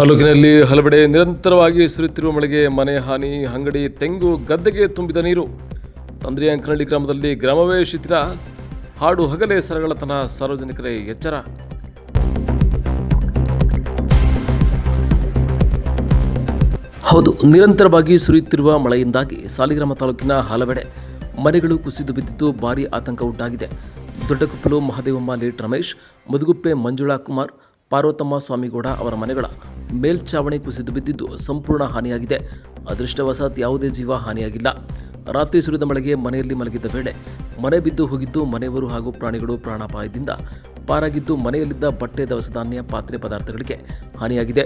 ತಾಲೂಕಿನಲ್ಲಿ ಹಲವೆಡೆ ನಿರಂತರವಾಗಿ ಸುರಿಯುತ್ತಿರುವ ಮಳೆಗೆ ಮನೆ ಹಾನಿ, ಅಂಗಡಿ, ತೆಂಗು, ಗದ್ದೆಗೆ ತುಂಬಿದ ನೀರು. ತಂದ್ರಿ ಅಂಕನಹಳ್ಳಿ ಗ್ರಾಮದಲ್ಲಿ ಗ್ರಾಮವೇ ಶಿಥಿರ ಹಾಡು ಹಗಲೇ ಸರಗಳತನ ಸಾರ್ವಜನಿಕರೇ ಎಚ್ಚರ. ಹೌದು, ನಿರಂತರವಾಗಿ ಸುರಿಯುತ್ತಿರುವ ಮಳೆಯಿಂದಾಗಿ ಸಾಲಿಗ್ರಾಮ ತಾಲೂಕಿನ ಹಲವೆಡೆ ಮನೆಗಳು ಕುಸಿದು ಬಿದ್ದಿದ್ದು ಭಾರೀ ಆತಂಕ ಉಂಟಾಗಿದೆ. ದೊಡ್ಡಕುಪ್ಪಲು ಮಹದೇವಮ್ಮ, ಲೇಟ್ ರಮೇಶ್, ಮುದುಗುಪ್ಪೆ ಮಂಜುಳಾ ಕುಮಾರ್ ಪಾರ್ವತಮ್ಮ ಸ್ವಾಮಿಗೌಡ ಅವರ ಮನೆಗಳ ಮೇಲ್ಛಾವಣಿ ಕುಸಿದು ಬಿದ್ದಿದ್ದು ಸಂಪೂರ್ಣ ಹಾನಿಯಾಗಿದೆ. ಅದೃಷ್ಟವಶಾತ್ ಯಾವುದೇ ಜೀವ ಹಾನಿಯಾಗಿಲ್ಲ. ರಾತ್ರಿ ಸುರಿದ ಮಳೆಗೆ ಮನೆಯಲ್ಲಿ ಮಲಗಿದ್ದ ವೇಳೆ ಮನೆ ಬಿದ್ದು ಹೋಗಿದ್ದು ಮನೆಯವರು ಹಾಗೂ ಪ್ರಾಣಿಗಳು ಪ್ರಾಣಾಪಾಯದಿಂದ ಪಾರಾಗಿದ್ದು ಮನೆಯಲ್ಲಿದ್ದ ಬಟ್ಟೆ ದವಸ ಧಾನ್ಯ ಪಾತ್ರೆ ಪದಾರ್ಥಗಳಿಗೆ ಹಾನಿಯಾಗಿದೆ.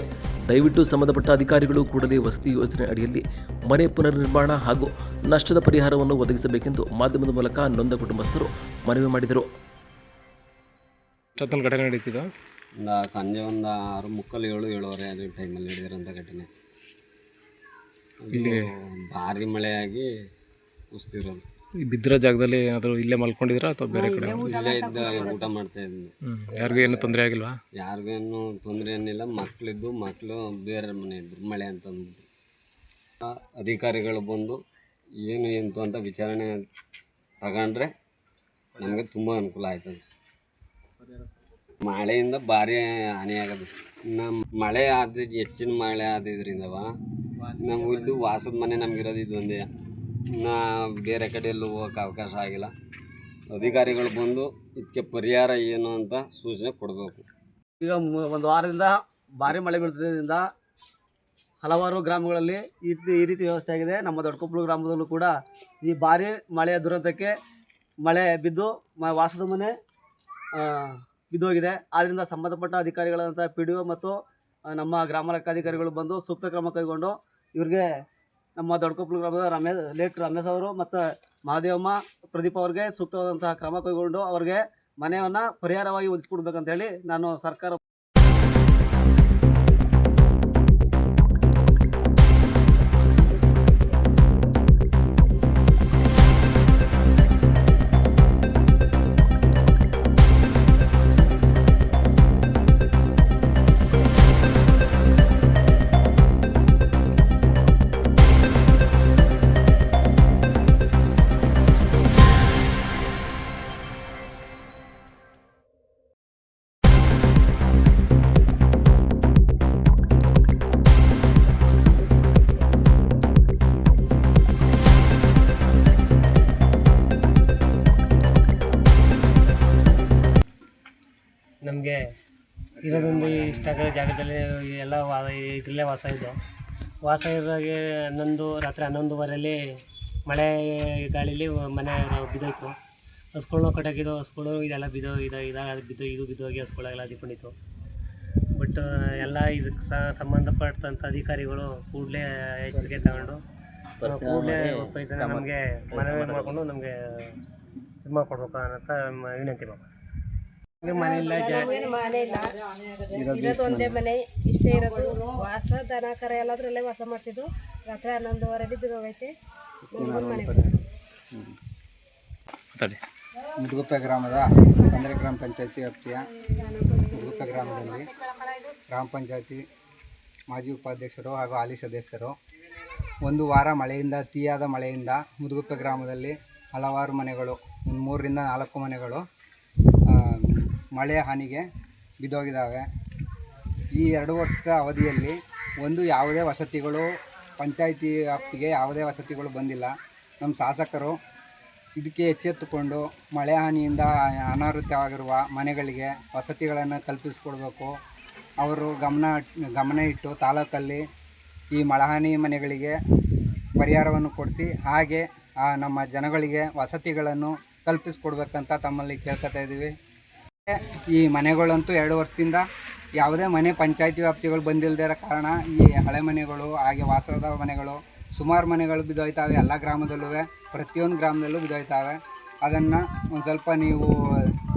ದಯವಿಟ್ಟು ಸಂಬಂಧಪಟ್ಟ ಅಧಿಕಾರಿಗಳು ಕೂಡಲೇ ವಸತಿ ಯೋಜನೆ ಅಡಿಯಲ್ಲಿ ಮನೆ ಪುನರ್ನಿರ್ಮಾಣ ಹಾಗೂ ನಷ್ಟದ ಪರಿಹಾರವನ್ನು ಒದಗಿಸಬೇಕೆಂದು ಮಾಧ್ಯಮದ ಮೂಲಕ ನೊಂದ ಕುಟುಂಬಸ್ಥರು ಮನವಿ ಮಾಡಿದರು. ಘಟನೆ ಒಂದು ಸಂಜೆ ಒಂದು ಆರು ಮುಕ್ಕಲು ಏಳು ಏಳುವರೆ ಅದೇ ಟೈಮಲ್ಲಿ ಹಿಡಿದಿರೋಂಥ ಘಟನೆ. ಇಲ್ಲಿ ಭಾರಿ ಮಳೆಯಾಗಿ ಕುಸ್ತಿರೋದು. ಈ ಬಿದ್ದಿರೋ ಜಾಗದಲ್ಲಿ ಏನಾದರೂ ಇಲ್ಲೇ ಮಲ್ಕೊಂಡಿದ್ರ ಅಥವಾ ಬೇರೆ ಕಡೆ? ಇಲ್ಲೇ ಇದ್ದ ಊಟ ಮಾಡ್ತಾ ಇದ್ವಿ ಹ್ಞೂ ಯಾರಿಗೂ ಏನು ತೊಂದರೆ ಆಗಿಲ್ವಾ? ಯಾರಿಗೇನು ತೊಂದರೆ ಏನಿಲ್ಲ. ಮಕ್ಕಳಿದ್ದು ಮಕ್ಕಳು ಬೇರೆ ಮನೆ ಇದ್ರು ಮಳೆ ಅಂತ ಅಂದ್ಬಿಟ್ಟು. ಅಧಿಕಾರಿಗಳು ಬಂದು ಏನು ಎಂತು ಅಂತ ವಿಚಾರಣೆ ತಗೊಂಡ್ರೆ ನಮಗೆ ತುಂಬ ಅನುಕೂಲ ಆಯ್ತದೆ. ಮಳೆಯಿಂದ ಭಾರಿ ಹಾನಿಯಾಗದು ನಮ್ಮ ಮಳೆ ಆದ ಹೆಚ್ಚಿನ ಮಳೆ ಆದಿದ್ರಿಂದವ ನಾವು ಇದು ವಾಸದ ಮನೆ ನಮಗಿರೋದು ಇದು ಒಂದೇ. ನಾ ಬೇರೆ ಕಡೆ ಎಲ್ಲೂ ಹೋಗೋಕೆ ಅವಕಾಶ ಆಗಿಲ್ಲ. ಅಧಿಕಾರಿಗಳು ಬಂದು ಇದಕ್ಕೆ ಪರಿಹಾರ ಏನು ಅಂತ ಸೂಚನೆ ಕೊಡಬೇಕು. ಈಗ ಒಂದು ವಾರದಿಂದ ಭಾರಿ ಮಳೆ ಬೀಳ್ತಿದ್ದರಿಂದ ಹಲವಾರು ಗ್ರಾಮಗಳಲ್ಲಿ ಈ ರೀತಿ ಈ ರೀತಿ ವ್ಯವಸ್ಥೆ ಆಗಿದೆ. ನಮ್ಮ ದೊಡ್ಡಕೊಪ್ಪಲು ಗ್ರಾಮದಲ್ಲೂ ಕೂಡ ಈ ಭಾರಿ ಮಳೆಯ ದುರಂತಕ್ಕೆ ಮಳೆ ಬಿದ್ದು ಮ, ವಾಸದ ಮನೆ ಬಿದ್ದೋಗಿದೆ ಆದ್ದರಿಂದ ಸಂಬಂಧಪಟ್ಟ ಅಧಿಕಾರಿಗಳಾದಂಥ ಪಿ ಡಿ ಒ ಮತ್ತು ನಮ್ಮ ಗ್ರಾಮ ಲೆಕ್ಕಾಧಿಕಾರಿಗಳು ಬಂದು ಸೂಕ್ತ ಕ್ರಮ ಕೈಗೊಂಡು ಇವ್ರಿಗೆ ನಮ್ಮ ದೊಡ್ಡಕೊಪ್ಪಲು ಗ್ರಾಮದ ರಮೇಶ್, ಲೇಟ್ ರಮೇಶ್ ಅವರು ಮತ್ತು ಮಹಾದೇವಮ್ಮ ಪ್ರದೀಪ್ ಅವ್ರಿಗೆ ಸೂಕ್ತವಾದಂತಹ ಕ್ರಮ ಕೈಗೊಂಡು ಅವ್ರಿಗೆ ಮನೆಯನ್ನು ಪರಿಹಾರವಾಗಿ ಒದಗಿಸ್ಕೊಡ್ಬೇಕಂತ ಹೇಳಿ ನಾನು ಸರ್ಕಾರ ಇರೋದೊಂದು ಇಷ್ಟಾಗೋ ಜಾಗದಲ್ಲಿ ಎಲ್ಲ ವಾ ಇದರಲ್ಲೇ ವಾಸ ಇದ್ದೋ ವಾಸ ಇರೋದಾಗೆ ಹನ್ನೊಂದು ರಾತ್ರಿ ಹನ್ನೊಂದುವರೆಯಲ್ಲಿ ಮಳೆ ಗಾಳೀಲಿ ಮನೆ ಬಿದ್ದೋಯ್ತು. ಹಸ್ಗಳ್ನ ಕಟ್ಟಾಕಿದ್ದು ಹಸ್ಗಳು ಇದೆಲ್ಲ ಬಿದ್ದೋ ಇದು ಇದಾಗ ಬಿದ್ದು ಇದು ಬಿದ್ದೋಗಿ ಹಸ್ಗಳೆಲ್ಲ ಅದಿಕೊಂಡಿತ್ತು ಬಟ್ ಎಲ್ಲ ಇದಕ್ಕೆ ಸಂಬಂಧಪಟ್ಟಂಥ ಅಧಿಕಾರಿಗಳು ಕೂಡಲೇ ಎಚ್ಚರಿಕೆ ತಗೊಂಡು ಕೂಡಲೇ ನಮಗೆ ಮನವಿ ಮಾಡಿಕೊಂಡು ನಮಗೆ ಇದು ಮಾಡಿಕೊಡ್ಬೇಕು ಅನ್ನೋಂಥ ವಿನಂತಿ ಮಾಡ್ಬೇಕು ಮನೆ ಇಲ್ಲ ಮನೆ ಇಲ್ಲ. ಇರೋದು ಒಂದೇ ಮನೆ. ಇಷ್ಟೇ ಇರೋದು. ವಾಸ ದನ ಕರ ಎಲ್ಲದ್ರಲ್ಲೇ ವಾಸ ಮಾಡ್ತಿದ್ದು. ರಾತ್ರಿ ಹನ್ನೊಂದುವರೆಗೆ ಬಿದ್ದೋಗೈತೆ. ನಮ್ಗೊಂದು ಮನೆ ಕೊಡ್ಸಿ. ಮಾತಾಡಿ ಮುದುಗುಪ್ಪೆ ಗ್ರಾಮದ ಅಂದ್ರೆ ಗ್ರಾಮ ಪಂಚಾಯತಿ ವ್ಯಾಪ್ತಿಯ ಮುದುಗುಪ್ಪೆ ಗ್ರಾಮದಲ್ಲಿ ಗ್ರಾಮ ಪಂಚಾಯತಿ ಮಾಜಿ ಉಪಾಧ್ಯಕ್ಷರು ಹಾಗೂ ಹಾಲಿ ಸದಸ್ಯರು ಒಂದು ವಾರ ಮಳೆಯಿಂದ ಅತಿಯಾದ ಮಳೆಯಿಂದ ಮುದುಗುಪ್ಪೆ ಗ್ರಾಮದಲ್ಲಿ ಹಲವಾರು ಮನೆಗಳು ಒಂದು ಮೂರರಿಂದ ನಾಲ್ಕು ಮನೆಗಳು ಮಳೆ ಹಾನಿಗೆ ಬಿದ್ದೋಗಿದ್ದಾವೆ. ಈ ಎರಡು ವರ್ಷದ ಅವಧಿಯಲ್ಲಿ ಒಂದು ಯಾವುದೇ ವಸತಿಗಳು, ಪಂಚಾಯಿತಿ ವ್ಯಾಪ್ತಿಗೆ ಯಾವುದೇ ವಸತಿಗಳು ಬಂದಿಲ್ಲ. ನಮ್ಮ ಶಾಸಕರು ಇದಕ್ಕೆ ಎಚ್ಚೆತ್ತುಕೊಂಡು ಮಳೆ ಹಾನಿಯಿಂದ ಅನಾಹುತವಾಗಿರುವ ಮನೆಗಳಿಗೆ ವಸತಿಗಳನ್ನು ಕಲ್ಪಿಸಿಕೊಡ್ಬೇಕು. ಅವರು ಗಮನ ಗಮನ ಇಟ್ಟು ತಾಲೂಕಲ್ಲಿ ಈ ಮಳೆಹಾನಿ ಮನೆಗಳಿಗೆ ಪರಿಹಾರವನ್ನು ಕೊಡಿಸಿ, ಹಾಗೆ ನಮ್ಮ ಜನಗಳಿಗೆ ವಸತಿಗಳನ್ನು ಕಲ್ಪಿಸಿಕೊಡ್ಬೇಕಂತ ತಮ್ಮಲ್ಲಿ ಕೇಳ್ಕೊತಾ ಇದ್ದೀವಿ. ಈ ಮನೆಗಳಂತೂ ಎರಡು ವರ್ಷದಿಂದ ಯಾವುದೇ ಮನೆ ಪಂಚಾಯತಿ ವ್ಯಾಪ್ತಿಗಳು ಬಂದಿಲ್ಲದೇ ಇರೋ ಕಾರಣ ಈ ಹಳೆ ಮನೆಗಳು, ಹಾಗೆ ವಾಸದ ಮನೆಗಳು ಸುಮಾರು ಮನೆಗಳು ಬಿದ್ದೋಯ್ತಾವೆ ಎಲ್ಲ ಗ್ರಾಮದಲ್ಲೂ ಪ್ರತಿಯೊಂದು ಗ್ರಾಮದಲ್ಲೂ ಬಿದ್ದೋಯ್ತಾವೆ. ಅದನ್ನು ಒಂದು ಸ್ವಲ್ಪ ನೀವು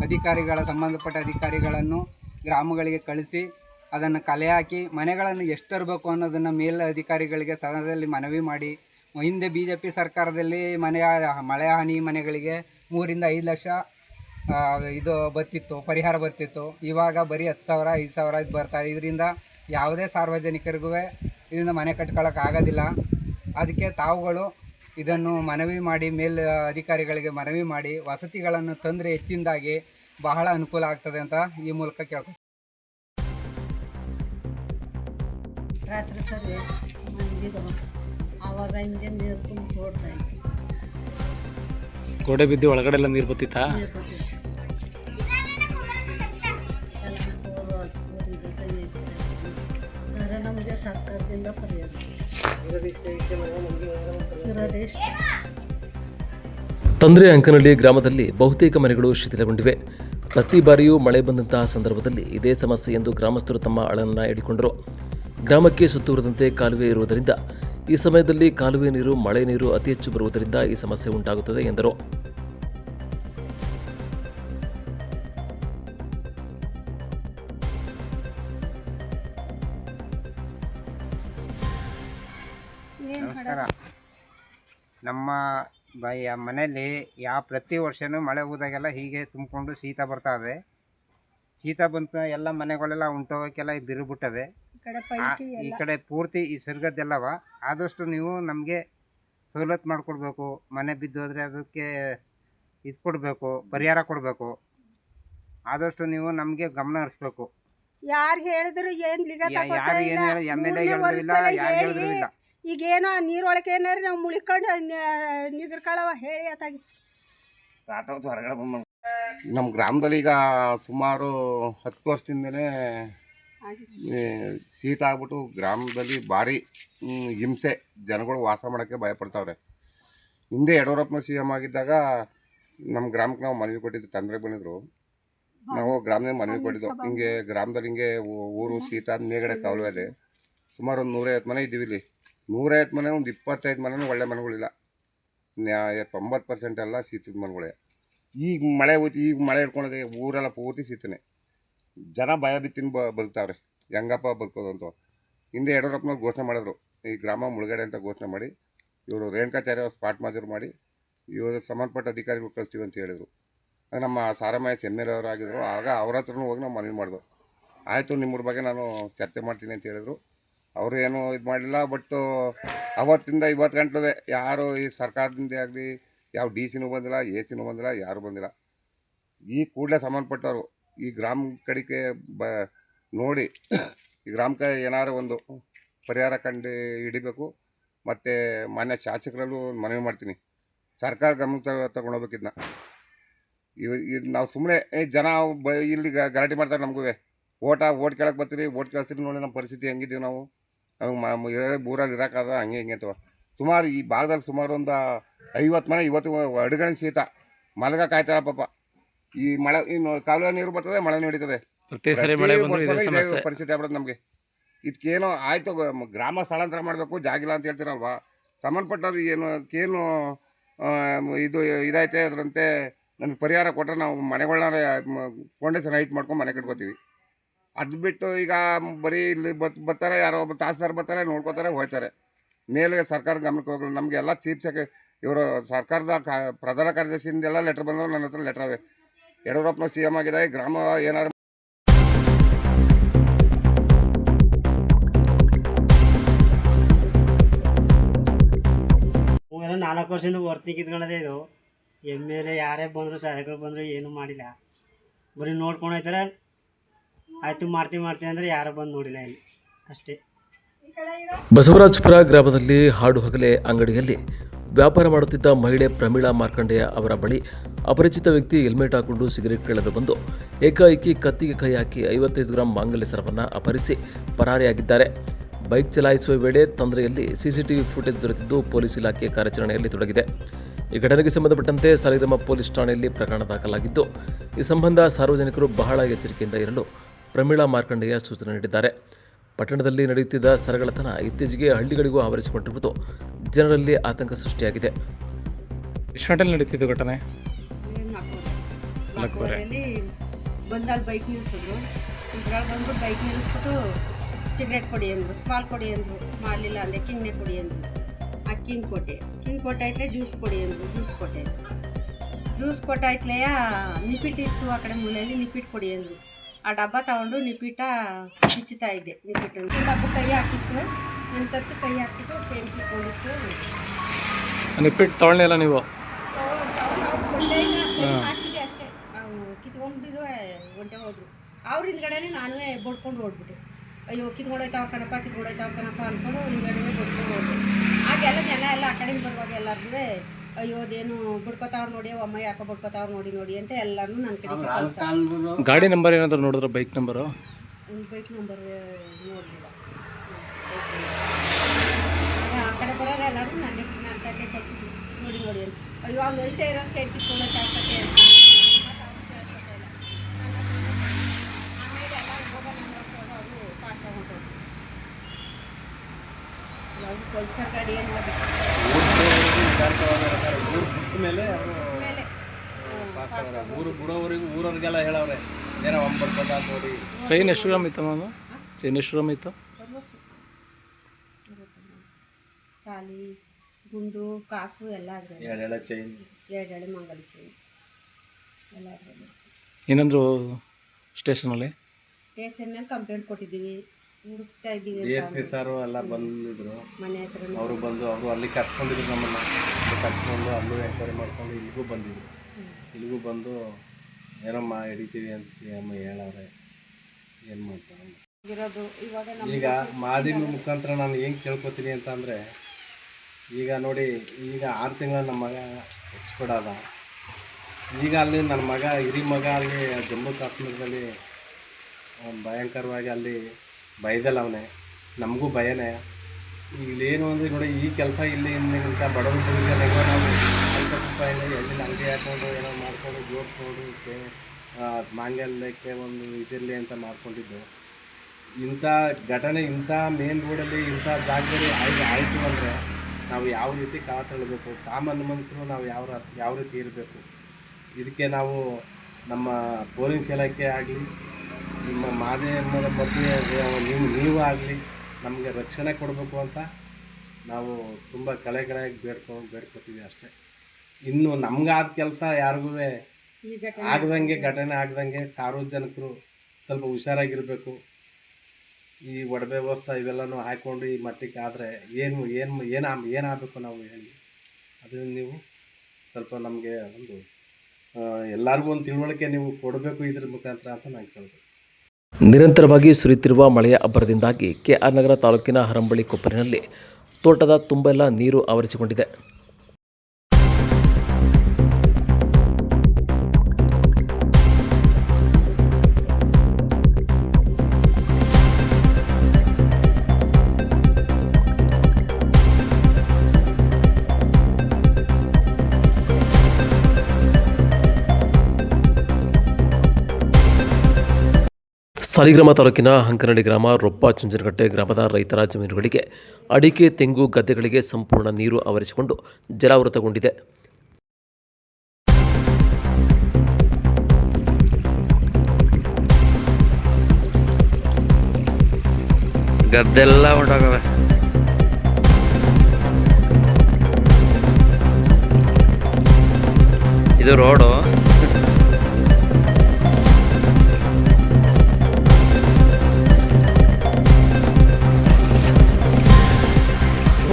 ಅಧಿಕಾರಿಗಳ, ಸಂಬಂಧಪಟ್ಟ ಅಧಿಕಾರಿಗಳನ್ನು ಗ್ರಾಮಗಳಿಗೆ ಕಳಿಸಿ ಅದನ್ನು ಕಲೆ ಹಾಕಿ ಮನೆಗಳನ್ನು ಎಷ್ಟು ತರಬೇಕು ಅನ್ನೋದನ್ನು ಮೇಲ್ ಅಧಿಕಾರಿಗಳಿಗೆ ಸದನದಲ್ಲಿ ಮನವಿ ಮಾಡಿ, ಹಿಂದೆ ಬಿ ಸರ್ಕಾರದಲ್ಲಿ ಮನೆಯ ಮಳೆ ಹಾನಿ ಮನೆಗಳಿಗೆ ಮೂರಿಂದ ಐದು ಲಕ್ಷ ಇದು ಬರ್ತಿತ್ತು ಪರಿಹಾರ ಬರ್ತಿತ್ತು. ಇವಾಗ ಬರೀ ಹತ್ತು ಸಾವಿರ ಐದು ಸಾವಿರ ಇದು ಬರ್ತಾ ಇದರಿಂದ ಯಾವುದೇ ಸಾರ್ವಜನಿಕರಿಗೂ ಇದರಿಂದ ಮನೆ ಕಟ್ಕೊಳ್ಳೋಕೆ ಆಗೋದಿಲ್ಲ. ಅದಕ್ಕೆ ತಾವುಗಳು ಇದನ್ನು ಮನವಿ ಮಾಡಿ ಮೇಲ್ ಅಧಿಕಾರಿಗಳಿಗೆ ಮನವಿ ಮಾಡಿ ವಸತಿಗಳನ್ನು ತಂದರೆ ಹೆಚ್ಚಿನದಾಗಿ ಬಹಳ ಅನುಕೂಲ ಆಗ್ತದೆ ಅಂತ ಈ ಮೂಲಕ ಕೇಳ್ಕೊ ರಾತ್ರಿ ಸರಿ ಆವಾಗ ಹಿಂಗೆ ನೀರು ತುಂಬ ಗೋಡೆ ಬಿದ್ದು ಒಳಗಡೆ ಎಲ್ಲ ನೀರು ಬತ್ತಿತ್ತಾ? ನೀರು ಬರ್ತಿತ್ತು ತಂದ್ರೆ ಅಂಕನಹಳ್ಳಿ ಗ್ರಾಮದಲ್ಲಿ ಬಹುತೇಕ ಮನೆಗಳು ಶಿಥಿಲಗೊಂಡಿವೆ. ಪ್ರತಿ ಬಾರಿಯೂ ಮಳೆ ಬಂದಂತಹ ಸಂದರ್ಭದಲ್ಲಿ ಇದೇ ಸಮಸ್ಯೆ ಎಂದು ಗ್ರಾಮಸ್ಥರು ತಮ್ಮ ಅಳನ್ನು ಇಡಿಕೊಂಡರು ಗ್ರಾಮಕ್ಕೆ ಸುತ್ತುವರಿದಂತೆ ಕಾಲುವೆ ಇರುವುದರಿಂದ ಈ ಸಮಯದಲ್ಲಿ ಕಾಲುವೆ ನೀರು, ಮಳೆ ನೀರು ಅತಿ ಹೆಚ್ಚು ಬರುವುದರಿಂದ ಈ ಸಮಸ್ಯೆ ಉಂಟಾಗುತ್ತದೆ ಎಂದರು. ನಮ್ಮ ಬಯ ಮನೆಯಲ್ಲಿ ಯಾವ ಪ್ರತಿ ವರ್ಷವೂ ಮಳೆ ಹೋದಾಗೆಲ್ಲ ಹೀಗೆ ತುಂಬಿಕೊಂಡು ಶೀತ ಬರ್ತಾ ಇದೆ. ಶೀತ ಬಂತ ಎಲ್ಲ ಮನೆಗಳೆಲ್ಲ ಉಂಟೋಗೋಕ್ಕೆಲ್ಲ ಬಿರು ಬಿಟ್ಟವೆ. ಆ- ಈ ಕಡೆ ಪೂರ್ತಿ ಈ ಸಿರ್ಗದ್ದೆಲ್ಲವ. ಆದಷ್ಟು ನೀವು ನಮಗೆ ಸವಲತ್ತು ಮಾಡಿಕೊಡ್ಬೇಕು. ಮನೆ ಬಿದ್ದು ಹೋದರೆ ಅದಕ್ಕೆ ಇದು ಕೊಡಬೇಕು ಪರಿಹಾರ ಕೊಡಬೇಕು. ಆದಷ್ಟು ನೀವು ನಮಗೆ ಗಮನ ಹರಿಸ್ಬೇಕು. ಯಾರಿಗೆ ಹೇಳಿದ್ರು ಏನು ಎಂ ಎಲ್ ಎ ಹೇಳಿದ್ರು ಇಲ್ಲ ಯಾರು ಹೇಳಿದ್ರು ಇಲ್ಲ. ಈಗೇನೋ ನೀರೊಳಗೆ ಏನಾರ ನಾವು ಮುಳಿಕೊಂಡು ನಿಗ್ರಕಳವ ಹೇಳಿ ಅತ್ತಾಗಿ ನಮ್ಮ ಗ್ರಾಮದಲ್ಲಿ ಈಗ ಸುಮಾರು ಹತ್ತು ವರ್ಷದಿಂದಲೇ ಶೀತ ಆಗ್ಬಿಟ್ಟು ಗ್ರಾಮದಲ್ಲಿ ಭಾರಿ ಹಿಂಸೆ. ಜನಗಳು ವಾಸ ಮಾಡೋಕ್ಕೆ ಭಯಪಡ್ತಾವ್ರೆ. ಹಿಂದೆ ಯಡಿಯೂರಪ್ಪನ ಸಿ ಎಂ ಆಗಿದ್ದಾಗ ನಮ್ಮ ಗ್ರಾಮಕ್ಕೆ ನಾವು ಮನವಿ ಕೊಟ್ಟಿದ್ದು ತಂದ್ರೆ ಬಂದಿದ್ರು. ನಾವು ಗ್ರಾಮದಲ್ಲಿ ಮನವಿ ಕೊಟ್ಟಿದ್ದು. ಹಿಂಗೆ ಗ್ರಾಮದಲ್ಲಿ ಹಿಂಗೆ ಊರು ಶೀತ ಮೇಗಡೆ ಕಾವಲು ಇದೆ. ಸುಮಾರು ಒಂದು ನೂರೈವತ್ತು ಮನೆ ಇದ್ದೀವಿ ಇಲ್ಲಿ. ನೂರೈವತ್ತು ಮನೆ ಒಂದು ಇಪ್ಪತ್ತೈದು ಮನೆನೂ ಒಳ್ಳೆ ಮನೆಗಳಿಲ್ಲ. ತೊಂಬತ್ತು ಪರ್ಸೆಂಟ್ ಎಲ್ಲ ಸೀತದ ಮನೆಗಳೇ. ಈಗ ಮಳೆ ಹೋಯ್ತು, ಈಗ ಮಳೆ ಹಿಡ್ಕೊಳೋದೆ ಊರೆಲ್ಲ ಪೂರ್ತಿ ಸೀತನೆ. ಜನ ಭಯ ಬಿತ್ತಿನ ಬ ಬದುಕ್ತಾವ್ರೆ. ಹೆಂಗಪ್ಪ ಬದುಕೋದು ಅಂತ. ಹಿಂದೆ ಯಡಿಯೂರಪ್ಪನವ್ರು ಘೋಷಣೆ ಮಾಡಿದ್ರು. ಈ ಗ್ರಾಮ ಮುಳುಗಡೆ ಅಂತ ಘೋಷಣೆ ಮಾಡಿ, ಇವರು ರೇಣುಕಾಚಾರ್ಯ ಅವ್ರು ಸ್ಪಾಟ್ ಮಾಜರ್ ಮಾಡಿ, ಇವರು ಸಂಬಂಧಪಟ್ಟ ಅಧಿಕಾರಿಗಳು ಕಳಿಸ್ತೀವಿ ಅಂತ ಹೇಳಿದರು. ನಮ್ಮ ಸಾರಮಹೇಶ್ ಎಂ ಎಲ್ ಆಗ ಅವ್ರ ಹತ್ರನೂ ಹೋಗಿ ನಾವು ಮನವಿ ಮಾಡಿದ್ರು ಆಯಿತು ನಿಮ್ಮ ಬಗ್ಗೆ ನಾನು ಚರ್ಚೆ ಮಾಡ್ತೀನಿ ಅಂತ ಹೇಳಿದರು. ಅವರು ಏನೂ ಇದು ಮಾಡಿಲ್ಲ ಬಟ್ ಅವತ್ತಿಂದ ಇವತ್ತು ಗಂಟದೆ ಯಾರು ಈ ಸರ್ಕಾರದಿಂದ ಆಗಲಿ, ಯಾವ ಡಿ ಸಿನೂ ಬಂದಿಲ್ಲ, ಎ ಸಿನೂ ಬಂದಿಲ್ಲ, ಯಾರು ಬಂದಿಲ್ಲ. ಈ ಕೂಡಲೇ ಸಂಬಂಧಪಟ್ಟವರು, ಈ ಗ್ರಾಮ ಕಡೆಗೆ ಬ, ನೋಡಿ, ಈ ಗ್ರಾಮಕ್ಕೆ ಏನಾದ್ರು ಒಂದು ಪರಿಹಾರ ಕಂಡು ಹಿಡಿಬೇಕು, ಮತ್ತು ಮಾನ್ಯ ಶಾಸಕರಲ್ಲೂ ಮನವಿ ಮಾಡ್ತೀನಿ. ಸರ್ಕಾರ ಗಮನಕ್ಕೆ ತಗೊಂಡೋಗ್ಬೇಕು ಇದನ್ನ ಇವ್ ನಾವು ಸುಮ್ಮನೆ ಜನ ಬ, ಇಲ್ಲಿ ಗಲಾಟೆ ಮಾಡ್ತಾರೆ ನಮಗೂ ಓಟ, ಓಟ್ ಕೇಳಕ್ಕೆ ಬರ್ತೀರಿ, ಓಟ್ ಕೇಳಿಸ್ತೀರಿ ನೋಡಿ ನಮ್ಮ ಪರಿಸ್ಥಿತಿ ಹೆಂಗಿದ್ದೀವಿ ನಾವು. ನಮಗೆ ಇರೋ ಊರಲ್ಲಿ ಇರೋಕ್ಕಾದ ಹಂಗೆ ಹಿಂಗೆ ಅಂತವ ಸುಮಾರು ಈ ಭಾಗದಲ್ಲಿ ಸುಮಾರು ಒಂದು ಐವತ್ತು ಮನೆ ಇವತ್ತು ಅಡುಗಣ ಶೀತ. ಮಲಗ ಕಾಯ್ತಾರ ಪಾಪ. ಈ ಮಳೆ ಇನ್ನು ಕಾಲುವೆ ನೀರು ಬರ್ತದೆ ಮಳೆ ನಡೀತದೆ ಸರಿ ಪರಿಸ್ಥಿತಿ ಆಗ್ಬಿಡುತ್ತೆ ನಮಗೆ. ಇದಕ್ಕೇನೋ ಆಯಿತು ಗ್ರಾಮ ಸ್ಥಳಾಂತರ ಮಾಡಬೇಕು ಜಾಗಿಲ್ಲ ಅಂತ ಹೇಳ್ತೀರಲ್ವಾ? ಸಂಬಂಧಪಟ್ಟವ್ರು ಏನು ಅದಕ್ಕೇನು ಇದು ಇದೈತೆ ಅದರಂತೆ. ನಮಗೆ ಪರಿಹಾರ ಕೊಟ್ಟರೆ ನಾವು ಮನೆಗಳನ್ನ ಫೌಂಡೇಶನ್ ಹೈಟ್ ಮಾಡ್ಕೊಂಡು ಮನೆ ಕಟ್ಕೋತೀವಿ. ಅದು ಬಿಟ್ಟು ಈಗ ಬರೀ ಇಲ್ಲಿ ಬತ್, ಬರ್ತಾರೆ, ಯಾರೋ ಒಬ್ಬ ತಹಸೀಲ್ದಾರ್ ಬರ್ತಾರೆ, ನೋಡ್ಕೋತಾರೆ ಹೋಗ್ತಾರೆ ಮೇಲೆ ಸರ್ಕಾರ ಗಮನಕ್ಕೆ ಹೋಗಲ್ಲ ನಮಗೆಲ್ಲ ಚೀಫ್ ಸೆಕ್ರೆ, ಇವರು ಸರ್ಕಾರದ ಕಾ, ಪ್ರಧಾನ ಕಾರ್ಯದರ್ಶಿಯಿಂದೆಲ್ಲ ಲೆಟ್ರ್ ಬಂದ್ರೆ, ನನ್ನ ಹತ್ರ ಲೆಟ್ರ್ ಅವೆ ಯಡಿಯೂರಪ್ಪನ ಸಿ ಎಂ ಆಗಿದೆ ಗ್ರಾಮ ಏನಾರು ನಾಲ್ಕು ವರ್ಷದಿಂದ ವರ್ತಿ ಕಿತ್ಕೊಳ್ಳೋದೆ ಇದು. ಎಂ ಎಲ್ ಎ ಯಾರೇ ಬಂದರು, ಶಾಸಕರು ಬಂದರು, ಏನೂ ಮಾಡಿಲ್ಲ. ಬರೀ ನೋಡ್ಕೊಂಡು ಹೋಯ್ತಾರೆ. ಆಯಿತು ಮಾಡ್ತೀವಿ ಮಾಡ್ತೀವಿ ಅಂದರೆ ಯಾರು ಬಂದು ನೋಡಿಲ್ಲ ಇಲ್ಲಿ. ಅಷ್ಟೇ. ಬಸವರಾಜಪುರ ಗ್ರಾಮದಲ್ಲಿ ಹಾಡು ಹಗಲೆ ಅಂಗಡಿಯಲ್ಲಿ ವ್ಯಾಪಾರ ಮಾಡುತ್ತಿದ್ದ ಮಹಿಳೆ ಪ್ರಮೀಳಾ ಮಾರ್ಕಂಡೆಯ ಅವರ ಬಳಿ ಅಪರಿಚಿತ ವ್ಯಕ್ತಿ ಹೆಲ್ಮೆಟ್ ಹಾಕೊಂಡು ಸಿಗರೇಟ್ ಕೇಳಲು ಬಂದು ಏಕಾಏಕಿ ಕತ್ತಿಗೆ ಕೈ ಹಾಕಿ ಐವತ್ತೈದು ಗ್ರಾಂ ಮಾಂಗಲ್ಯ ಸರವನ್ನು ಅಪಹರಿಸಿ ಪರಾರಿಯಾಗಿದ್ದಾರೆ. ಬೈಕ್ ಚಲಾಯಿಸುವ ವೇಳೆ ತೊಂದರೆಯಲ್ಲಿ ಸಿಸಿಟಿವಿ ಫುಟೇಜ್ ದೊರೆತಿದ್ದು ಪೊಲೀಸ್ ಇಲಾಖೆ ಕಾರ್ಯಾಚರಣೆಯಲ್ಲಿ ತೊಡಗಿದೆ. ಈ ಘಟನೆಗೆ ಸಂಬಂಧಪಟ್ಟಂತೆ ಸಾಲಿಗ್ರಾಮ ಪೊಲೀಸ್ ಠಾಣೆಯಲ್ಲಿ ಪ್ರಕರಣ ದಾಖಲಾಗಿದ್ದು, ಈ ಸಂಬಂಧ ಸಾರ್ವಜನಿಕರು ಬಹಳ ಎಚ್ಚರಿಕೆಯಿಂದ ಇರಲು ಪ್ರಮೀಳಾ ಮಾರ್ಕಂಡೇಯ ಸೂಚನೆ ನೀಡಿದ್ದಾರೆ. ಪಟ್ಟಣದಲ್ಲಿ ನಡೆಯುತ್ತಿದ್ದ ಸರಗಳತನ ಇತ್ತೀಚೆಗೆ ಹಳ್ಳಿಗಳಿಗೂ ಆವರಿಸಿಕೊಂಡಿರುವುದು ಜನರಲ್ಲಿ ಆತಂಕ ಸೃಷ್ಟಿಯಾಗಿದೆ. ಎಷ್ಟು ಗಂಟೆಲಿ ನಡೀತಿದ್ದು ಘಟನೆ ನಾಲ್ಕೂವರೆಯಲ್ಲಿ ಬಂದಲ್ಲಿ ಬೈಕ್ ನಿಲ್ಸಿದ್ರು. ಇದ್ರೊಳಗೆ ಬಂದು ಬೈಕ್ ನಿಲ್ಲಿಸ್ಬಿಟ್ಟು ಸಿಗರೇಟ್ ಕೊಡಿ ಅಂದರು. ಸ್ಮಾಲ್ ಕೊಡಿ ಅಂದರು. ಸ್ಮಾಲ್ ಇಲ್ಲ ಅಂದರೆ ಕಿಂಗ್ನೇ ಕೊಡಿ ಅಂದರು. ಆ ಕಿಂಗ್ ಕೊಟ್ಟೆ ಕಿಂಗ್ ಕೊಟ್ಟಾಯ್ತಲೆ ಜ್ಯೂಸ್ ಕೊಡಿ ಅಂದರು. ಜ್ಯೂಸ್ ಕೊಟ್ಟೆ. ಜ್ಯೂಸ್ ಕೊಟ್ಟಾಯ್ತಲೆಯ ನಿಪಿಟ್ ಇತ್ತು ಆ ಕಡೆ ಮೂಲೆಯಲ್ಲಿ ನಿಪಿಟ್ ಕೊಡಿ ಅಂದರು. ಆ ಡಬ್ಬ ತಗೊಂಡು ನಿಪಿಟ ಬಿಚ್ಚುತ್ತಾ ಇದ್ದೆ. ನಿಪಿಟ ಡಬ್ಬ ಕೈ ಹಾಕಿತ್ತು. ನನ್ನ ತತ್ತು ಕೈ ಹಾಕಿಟ್ಟು ಚೇನ್ ಕಿತ್ಕೊಂಡಿತ್ತು ನಿಪ್ಪಿಟ್ಟು ತೊಗೊಳ್ಳಿಲ್ಲ ನೀವು? ಹಾಕಿದೆ ಅಷ್ಟೇ. ಕಿತ್ಕೊಂಡಿದ್ದು ಒಂಟೆ ಹೋದ್ರು. ಅವ್ರ ಹಿಂದ್ಗಡೆನೆ ನಾನು ಬಡ್ಕೊಂಡು ಓಡ್ಬಿಟ್ಟೆ ಅಯ್ಯೋ ಕಿತ್ಕೊಂಡೋಯ್ತಾವ ಕಣಪ್ಪ ಕಿತ್ಕೊಂಡೋಯ್ತಾವ ಕಣಪ್ಪ ಅಂದ್ಕೊಂಡು ಹಿಂದ್ಗಡೆನೆ ಬಡ್ಕೊಂಡು ಹೋದೆ ಹಾಗೆಲ್ಲ ಜನ ಎಲ್ಲ ಆ ಕಡೆಯಿಂದ ಬರುವಾಗ ಎಲ್ಲರಿಗೂ ಅಯ್ಯೋ ಅದೇನು ಬಿಡ್ಕೋತಾವ್ರು ನೋಡಿ ಅಮ್ಮ ಯಾಕೋ ಬಿಡ್ಕೋತಾವ್ರು ನೋಡಿ ನೋಡಿ ಅಂತ ಎಲ್ಲಾನು ನನ್ನ ಕಡೆ ಗಾಡಿ ನಂಬರ್ ಏನಾದರೂ ನೋಡಿದ್ರೆ ಬೈಕ್ ನಂಬರು? ಬೈಕ್ ನಂಬರ್ ನೋಡಲಿಲ್ಲ. ಆ ಕಡೆ ಬರೋರು ಎಲ್ಲರೂ ನನಗೆ ನನ್ನ ಕತೆ ಕಳಿಸಿದ್ರು ನೋಡಿ ನೋಡಿ ಅಂತ. ಅಯ್ಯೋ ಅವ್ನು ಒಯ್ತಾ ಇರೋ ಸೇರ್ತಿ ಕೂಡ ಕತೆ ಅಂತ ಆಮೇಲೆ ಎಲ್ಲ ಹೋಗೋ ನಂಬರ್ ಅವರು ಫಾಸ್ಟಾಗಿ ಹೊಂಟೋದ್ರು ಯಾವುದು ಪಲ್ಸರ್ ಗಾಡಿ ಏನು ಮೇಲೆ ಊರು ಬಿಡೋವರೆಗೂ ಊರವ್ರಿಗೆಲ್ಲ ಹೇಳವ್ರೆ ಏನೋ ಒಂಬತ್ತು ನೋಡಿ ಚೈನ್ ಎಷ್ಟು ಗ್ರಾಮ್ ಇತ್ತು ಮಾಮ. ಚೈನ್ ಎಷ್ಟು ಗ್ರಾಮ್ ಇತ್ತು. ತಾಲಿ ಗುಂಡು ಕಾಸು ಎಲ್ಲ ಎರಡೆಳ ಚೈನ್ ಎರಡೆಳೆ ಮಂಗಲ ಚೈನ್ ಎಲ್ಲ ಏನಂದ್ರು ಸ್ಟೇಷನಲ್ಲಿ ಸ್ಟೇಷನಲ್ಲಿ ಕಂಪ್ಲೇಂಟ್ ಕೊಟ್ಟಿದ್ದೀವಿ. ಹುಡುಕ್ತಾ ಇದ್ದೀವಿ ಡಿ ಅಂತ ಎಸ್ ಪಿ ಸಾರು ಎಲ್ಲ ಬಂದಿದ್ರು. ಮನೆ ಹತ್ರ ಅವರು ಬಂದು ಅವರು ಅಲ್ಲಿ ಕರ್ಕೊಂಡಿದ್ರು ನಮ್ಮನ್ನು. ಕರ್ಕೊಂಡು ಅಲ್ಲೂ ಎಂಕ್ವೈರಿ ಮಾಡ್ಕೊಂಡು ಇಲ್ಲಿಗೂ ಬಂದಿದ್ರು. ಇಲ್ಲಿಗೂ ಬಂದು ಏನಮ್ಮ ಹಿಡಿತೀವಿ ಅಂತ ಅಮ್ಮ ಹೇಳವ್ರೆ. ಏನು ಮಾಡ್ತಾರೆ? ಇರೋದು ಇವಾಗ ನಮ್ಮ ಈಗ ಮಾಧ್ಯಮ ಮುಖಾಂತರ ನಾನು ಏನು ಕೇಳ್ಕೊತೀನಿ ಅಂತ ಅಂದರೆ ಈಗ ನೋಡಿ ಈಗ ಆರು ತಿಂಗಳ ನಮ್ಮ ಮಗ ಎಕ್ಸ್ಪರ್ಟ್ ಆದ. ಈಗ ಅಲ್ಲಿ ನನ್ನ ಮಗ ಹಿರಿ ಮಗ ಅಲ್ಲಿ ಜಮ್ಮು ಕಾಶ್ಮೀರದಲ್ಲಿ ಭಯಂಕರವಾಗಿ ಅಲ್ಲಿ ಬೈದಲ್ಲ ಅವನೇ. ನಮಗೂ ಭಯನೇ. ಇಲ್ಲೇನು ಅಂದರೆ ನೋಡಿ ಈ ಕೆಲಸ ಇಲ್ಲಿ ಇಂದಿಗಿಂತ ಬಡವರು ಬಡವರಿಗೆಲ್ಲ ಹೆಂಗೋ ನಾವು ಸ್ವಲ್ಪ ಎಲ್ಲಿ ಅಂಗಡಿ ಹಾಕೊಂಡು ಏನೋ ಮಾಡ್ಕೊಂಡು ಜೋಡಿಸ್ಕೊಂಡು ಮಾಂಗಲ್ಯಕ್ಕೆ ಒಂದು ಇದಿರಲಿ ಅಂತ ಮಾಡ್ಕೊಂಡಿದ್ದು. ಇಂಥ ಘಟನೆ, ಇಂಥ ಮೇನ್ ರೋಡಲ್ಲಿ ಇಂಥ ಜಾಗದಲ್ಲಿ ಆಯ್ತು, ಆಯಿತು ಅಂದರೆ ನಾವು ಯಾವ ರೀತಿ ಕಾಲ ತಳ್ಳಬೇಕು? ಸಾಮಾನ್ಯ ಮನುಷ್ಯರು ನಾವು ಯಾವ ಯಾವ ರೀತಿ ಇರಬೇಕು? ಇದಕ್ಕೆ ನಾವು ನಮ್ಮ ಪೊಲೀಸ್ ಇಲಾಖೆ ಆಗಲಿ, ನಿಮ್ಮ ಮಾಧ್ಯಮದ ಬಗ್ಗೆ ನೀವು ನೀವು ಆಗಲಿ ನಮಗೆ ರಕ್ಷಣೆ ಕೊಡಬೇಕು ಅಂತ ನಾವು ತುಂಬ ಕಳೆ ಕಳೆಯಾಗಿ ಬೇಡ್ಕೊಂಡು ಬೇಡ್ಕೊತೀವಿ ಅಷ್ಟೇ. ಇನ್ನು ನಮಗಾದ ಕೆಲಸ ಯಾರಿಗೂ ಆಗದಂಗೆ ಘಟನೆ ಆಗದಂಗೆ ಸಾರ್ವಜನಿಕರು ಸ್ವಲ್ಪ ಹುಷಾರಾಗಿರಬೇಕು. ಈ ಒಡವೆ ವ್ಯವಸ್ಥೆ ಇವೆಲ್ಲನೂ ಹಾಕ್ಕೊಂಡು ಈ ಮಟ್ಟಿಗೆ ಆದರೆ ಏನು ಏನು ಏನು ಏನಾಗಬೇಕು ನಾವು ಹೇಳಿ. ಅದನ್ನು ನೀವು ಸ್ವಲ್ಪ ನಮಗೆ ಒಂದು ಎಲ್ಲರಿಗೂ ಒಂದು ತಿಳುವಳಿಕೆ ನೀವು ಕೊಡಬೇಕು ಇದ್ರ ಮುಖಾಂತರ ಅಂತ ನಾನು ಕೇಳಬೇಕು ನಿರಂತರವಾಗಿ ಸುರಿಯುತ್ತಿರುವ ಮಳೆಯ ಅಬ್ಬರದಿಂದಾಗಿ ಕೆಆರ್ ನಗರ ತಾಲೂಕಿನ ಹರಂಬಳಿ ಕೊಪ್ಪರಿನಲ್ಲಿ ತೋಟದ ತುಂಬೆಲ್ಲ ನೀರು ಆವರಿಸಿಕೊಂಡಿದೆ. ಸಾಲಿಗ್ರಾಮ ತಾಲೂಕಿನ ಹಂಕನಹಳ್ಳಿ ಗ್ರಾಮ ರೊಪ್ಪ ಚುಂಚನಕಟ್ಟೆ ಗ್ರಾಮದ ರೈತರ ಜಮೀನುಗಳಿಗೆ ಅಡಿಕೆ, ತೆಂಗು, ಗದ್ದೆಗಳಿಗೆ ಸಂಪೂರ್ಣ ನೀರು ಆವರಿಸಿಕೊಂಡು ಜಲಾವೃತಗೊಂಡಿದೆ. ಗದ್ದೆಲ್ಲ ಉಂಟಾಗವೆ. ಇದು ರೋಡು.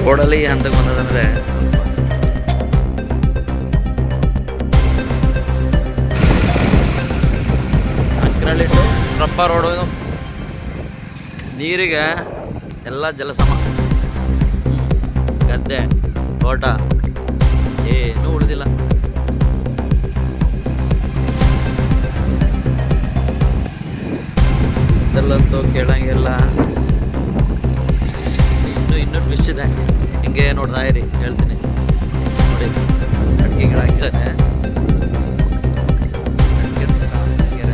ರೋಡಲ್ಲಿ ಹಂತ ಹಂತಕ್ಕೆ ಬಂದದಂದ್ರೆ ಅಂಕನಹಳ್ಳಿ ಟು ರಪ್ಪ ರೋಡು ನೀರಿಗೆ ಎಲ್ಲ ಜಲಸಮ ಗದ್ದೆ ತೋಟ ಏನೂ ಉಳಿದಿಲ್ಲ. ಇದರಲ್ಲಂತೂ ಕೇಳಂಗಿಲ್ಲ ಇನ್ನೂ ಇನ್ನೂ ಇದೆ. ಹಿಂಗೆ ನೋಡ್ತಾ ಇರಿ ಹೇಳ್ತೀನಿ. ನೋಡಿ ಅಡಿಕೆ ಗಿಡ ಹಾಕಿದ್ದಾನೆ ಸಾಲಿಗೆ ತೋಟ, ಚುಂಚುನ್.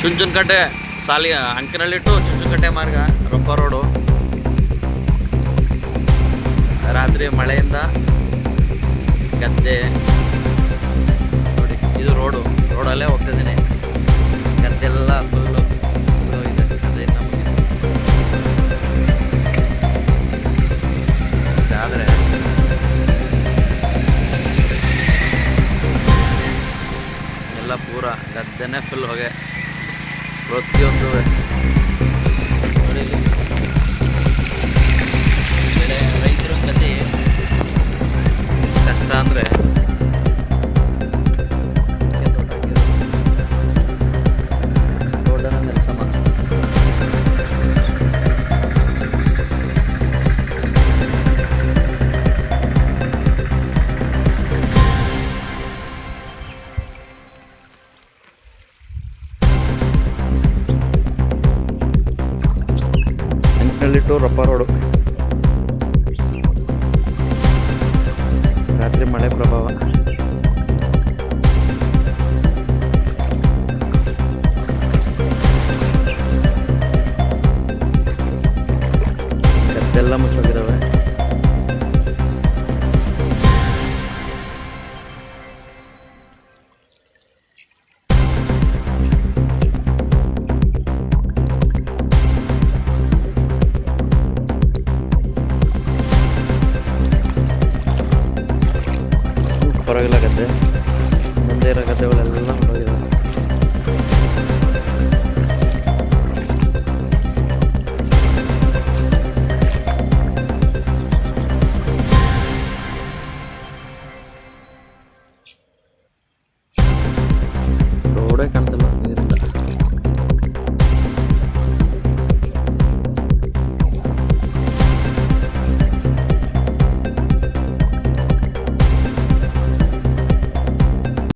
ಚುಂಚನಕಟ್ಟೆ ಸಾಲಿ ಅಂಕನಹಳ್ಳಿ ಟು ಚುಂಚನಕಟ್ಟೆ ಮಾರ್ಗ ರೊಪ್ಪ ರೋಡು. ಅಂದ್ರೆ ಮಳೆಯಿಂದ ಗದ್ದೆ. ನೋಡಿ, ಇದು ರೋಡು. ರೋಡಲ್ಲೇ ಹೋಗ್ತಿದ್ದೀನಿ ಗದ್ದೆಲ್ಲ ಫುಲ್ಲು ಆದರೆ ಎಲ್ಲ ಪೂರ ಗದ್ದೆನೇ ಫುಲ್ ಹೋಗೆ. ಪ್ರತಿಯೊಂದು. ನೋಡಿ ರಾತ್ರಿ ಮಳೆ ಪ್ರಭಾವ. ಹೊರಗಿಲ್ಲ ಕತೆ ಮುಂದೆ ಇರೋ ಗದ್ದೆಗಳೆಲ್ಲ